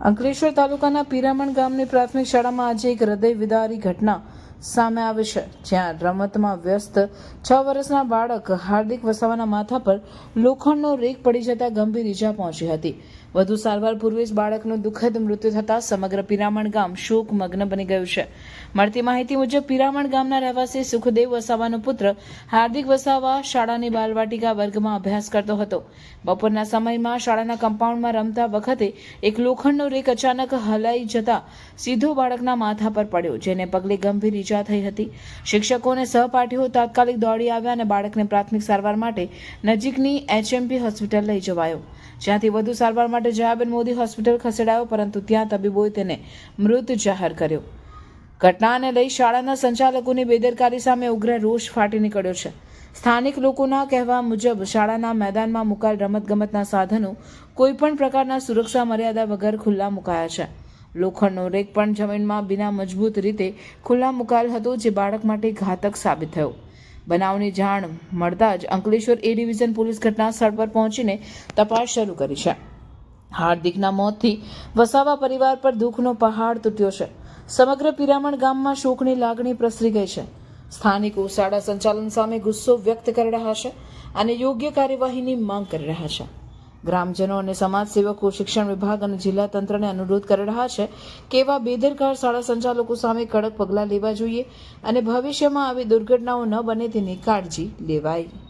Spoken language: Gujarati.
અંકલેશ્વર તાલુકાના પીરામણ ગામની પ્રાથમિક શાળામાં આજે એક હૃદય વિદારી ઘટના સામે આવી છે. જ્યાં રમતમાં વ્યસ્ત છ વર્ષના બાળક હાર્દિક વસાવાના માથા પર લોખંડનો રેક પડી જતા ગંભીર ઈજા પહોંચી હતી. વધુ સારવાર પૂર્વે જ બાળકનું દુઃખદ મૃત્યુ થતાં સમગ્ર પીરામણ ગામ શોકમગ્ન બની ગયું છે. મળતી માહિતી મુજબ, પીરામણ ગામના રહેવાસી સુખદેવ વસાવાનો પુત્ર હાર્દિક વસાવા શાળાની બાલવાટિકા વર્ગમાં અભ્યાસ કરતો હતો. બપોરના સમયમાં શાળાના કમ્પાઉન્ડમાં રમતા વખતે એક લોખંડનો રેક અચાનક હલાઈ જતા સીધો બાળકના માથા પર પડ્યો, જેને પગલે ગંભીર ઈજા થઈ હતી. શિક્ષકો અને સહપાઠીઓ તાત્કાલિક દોડી આવ્યા અને બાળકને પ્રાથમિક સારવાર માટે નજીકની એચએમપી હોસ્પિટલ લઈ જવાયો. જ્યાંથી વધુ સારવાર માટે જયાબેન મોદી હોસ્પિટલ ખસેડાયો, પરંતુ ત્યાં તબીબોએ તેને મૃત જાહેર કર્યો. ઘટનાને લઈ શાળાના સંચાલકોની બેદરકારી સામે ઉગ્ર રોષ ફાટી નીકળ્યો છે. સ્થાનિક લોકોના કહેવા મુજબ, શાળાના મેદાનમાં મુકાયેલ રમતગમતના સાધનો કોઈપણ પ્રકારના સુરક્ષા મર્યાદા વગર ખુલ્લા મુકાયા છે. લોખંડનો રેક પણ જમીનમાં બિના મજબૂત રીતે ખુલ્લા મુકાયેલ હતો જે બાળક માટે ઘાતક સાબિત થયો. બનાવની જાણ મળતા જ અંકલેશ્વર એ ડિવિઝન પોલીસ ઘટના સ્થળ પર પહોંચીને તપાસ શરૂ કરી છે. હાર્દિકના મોતથી વસાવા પરિવાર પર દુઃખનો પહાડ તૂટ્યો છે. સમગ્ર પિરામણ ગામમાં શોકની લાગણી પ્રસરી ગઈ છે. સ્થાનિકો શાળા સંચાલન સામે ગુસ્સો વ્યક્ત કરી રહ્યા છે અને યોગ્ય કાર્યવાહીની માંગ કરી રહ્યા છે. ગ્રામજનો અને સમાજસેવકો શિક્ષણ વિભાગ અને જિલ્લા તંત્રને અનુરોધ કરી રહ્યા છે કે એવા બેદરકાર શાળા સંચાલકો સામે કડક પગલાં લેવા જોઈએ અને ભવિષ્યમાં આવી દુર્ઘટનાઓ ન બને તેની કાળજી લેવાય.